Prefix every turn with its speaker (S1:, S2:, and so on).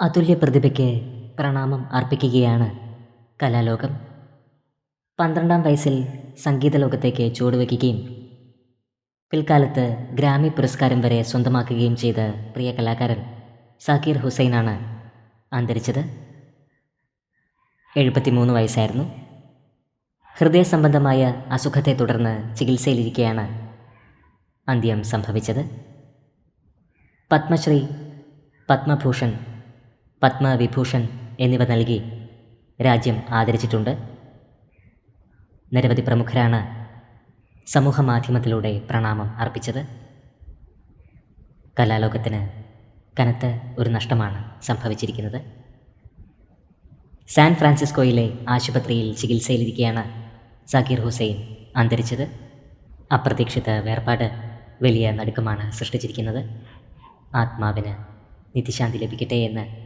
S1: അതുല്യ പ്രതിഭയ്ക്ക് പ്രണാമം അർപ്പിക്കുകയാണ് കലാലോകം. പന്ത്രണ്ടാം വയസ്സിൽ സംഗീത ലോകത്തേക്ക് ചുവടുവയ്ക്കുകയും പിൽക്കാലത്ത് ഗ്രാമി പുരസ്കാരം വരെ സ്വന്തമാക്കുകയും ചെയ്ത പ്രിയ കലാകാരൻ സാക്കീർ ഹുസൈനാണ് അന്തരിച്ചത്. എഴുപത്തിമൂന്ന് വയസ്സായിരുന്നു. ഹൃദയ സംബന്ധമായ അസുഖത്തെ തുടർന്ന് ചികിത്സയിലിരിക്കെയാണ് അന്ത്യം സംഭവിച്ചത്. പത്മശ്രീ പത്മഭൂഷൺ പത്മവിഭൂഷൺ എന്നിവ നൽകി രാജ്യം ആദരിച്ചിട്ടുണ്ട്. നിരവധി പ്രമുഖരാണ് സമൂഹ മാധ്യമത്തിലൂടെ പ്രണാമം അർപ്പിച്ചത്. കലാലോകത്തിന് കനത്ത ഒരു നഷ്ടമാണ് സംഭവിച്ചിരിക്കുന്നത്. സാൻ ഫ്രാൻസിസ്കോയിലെ ആശുപത്രിയിൽ ചികിത്സയിലിരിക്കെയാണ് സക്കീർ ഹുസൈൻ അന്തരിച്ചത്. അപ്രതീക്ഷിത വേർപാട് വലിയ നടുക്കമാണ് സൃഷ്ടിച്ചിരിക്കുന്നത്. ആത്മാവിന് നിത്യശാന്തി ലഭിക്കട്ടെ എന്ന്